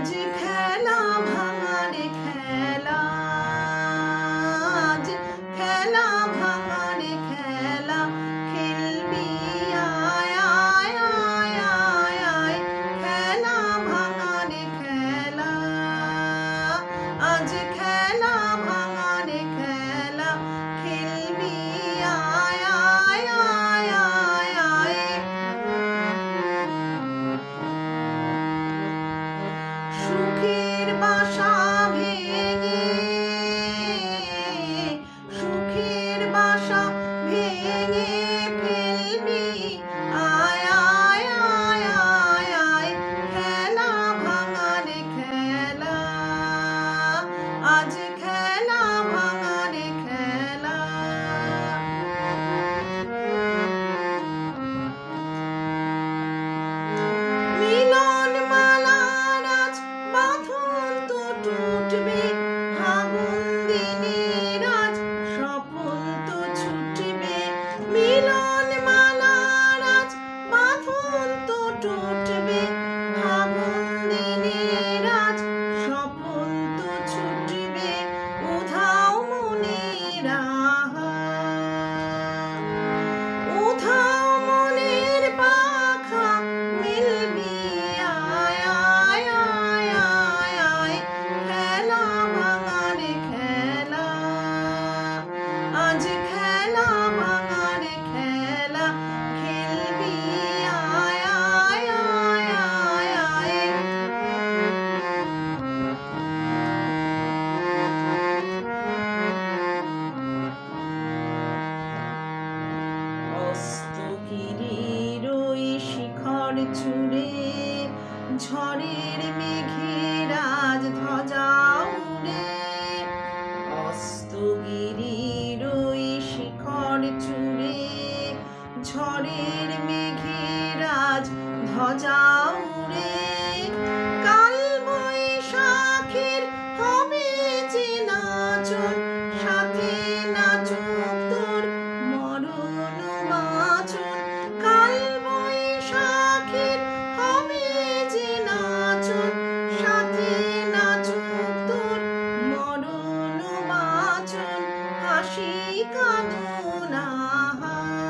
আজ খেলা ভাঙার খেলা আজ খেলা ভাঙার খেলা খেলবি আয় আয় আয় আয় আয় খেলা ভাঙার খেলা আজ to be. হস্তগিরির ওই শিখর ছুঁড়ে ঝড়ের মেঘে রাজ ধ্বজা উড়ে। হস্তগিরির ওই শিখর ছুঁড়ে ঝড়ের মেঘে রাজ ধ্বজা kanuna ha